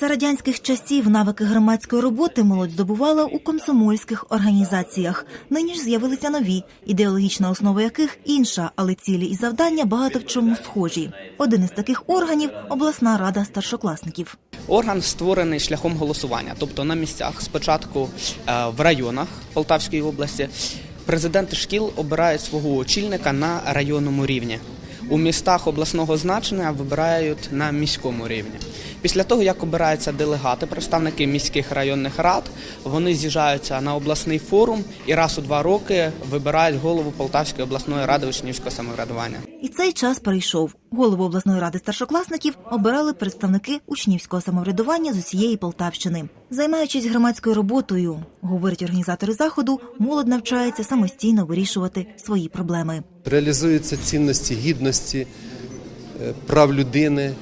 За радянських часів навики громадської роботи молодь здобувала у комсомольських організаціях. Нині ж з'явилися нові, ідеологічна основа яких інша, але цілі і завдання багато в чому схожі. Один із таких органів обласна рада старшокласників. Орган створений шляхом голосування, тобто на місцях, спочатку е, в районах Полтавської області, президенти шкіл обирають свого очільника на районному рівні. У містах обласного значення вибирають на міському рівні. Після того, як обираються делегати, представники міських районних рад, вони з'їжджаються на обласний форум і раз у два роки вибирають голову Полтавської обласної ради учнівського самоврядування. І цей час прийшов. Голову обласної ради старшокласників обирали представники учнівського самоврядування з усієї Полтавщини. Займаючись громадською роботою, говорять організатори заходу, молодь навчається самостійно вирішувати свої проблеми. Реалізуються цінності гідності, е, прав людини,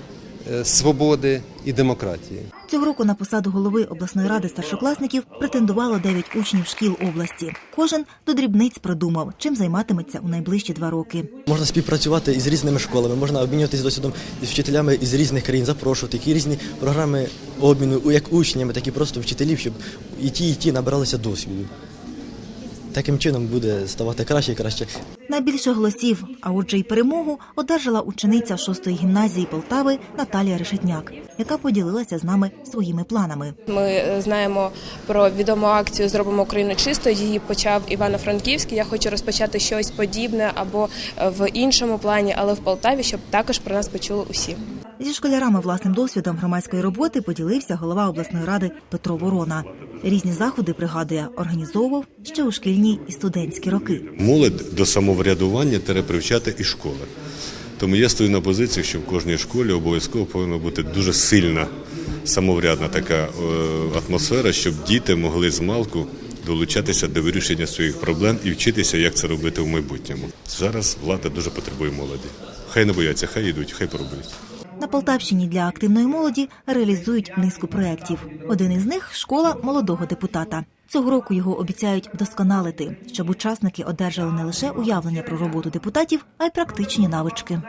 е, свободи і демократії. Цього року на посаду голови обласної ради старшокласників претендувало 9 учнів шкіл області. Кожен до дрібниць продумав, чим займатиметься у найближчі два роки. Можна співпрацювати із різними школами, можна обмінюватися досвідом з вчителями із різних країн, запрошувати які різні програми обміну, як учнями, так і просто вчителів, щоб і ті, і ті набиралися досвіду. Таким чином буде ставати краще і краще. Найбільше голосів, а отже й перемогу, одержала учениця 6-ї гімназії Полтави Наталія Решетняк, яка поділилася з нами своїми планами. Ми е, знаємо про відому акцію Зробимо Україну чистою. Її почав Івано-Франківський. Я хочу розпочати щось подібне або е, в іншому плані, але в Полтаві, щоб також про нас почули усі. Зі школярами власним досвідом громадської роботи поділився голова обласної ради Петро Ворона. Різні заходи пригадує, організовував ще у шкільні і студентські роки. молодь до самоврядування треба привчати і школи. Тому я стою на позиції, що в кожній школі обов'язково повинна бути дуже сильна самоврядна така е, атмосфера, щоб діти могли з малку долучатися до вирішення своїх проблем і вчитися, як це робити в майбутньому. Зараз влада дуже потребує молоді. Хай не бояться, хай йдуть, хай пробують. На Полтавщині для активної молоді реалізують низку проєктів. Один із них школа молодого депутата. Цього року його обіцяють вдосконалити, щоб учасники одержали не лише уявлення про роботу депутатів, а й практичні навички.